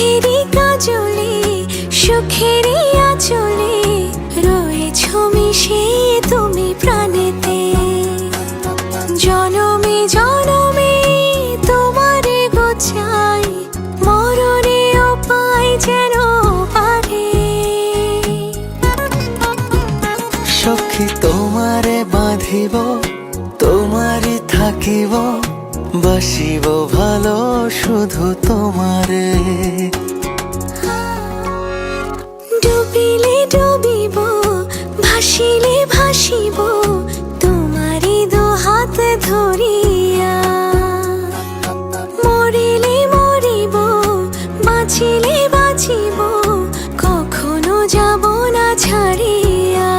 চোখেরই কাজলে, সুখেরই আচলে রয়েছো মিশে তুমি প্রাণেতে। জনমে জনমে তোমারে গোছাই মরণেও পাই যেন পারে। সখী তোমারে বাঁধিব, তোমারই থাকিব বাসিব ভালো শুধু তোমারে। ডুবিলে ডুবিব ভাসিলে ভাসিব তোমারি দু হাত ধরিয়া। মরিলে মরিব বাঁচিলে বাঁচিব কখনো যাব না ছাড়িয়া।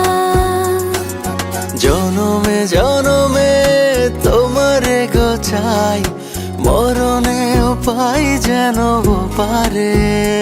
জনমে জনমে তোমারে গোছাই মরণেও পাই যেন পারে।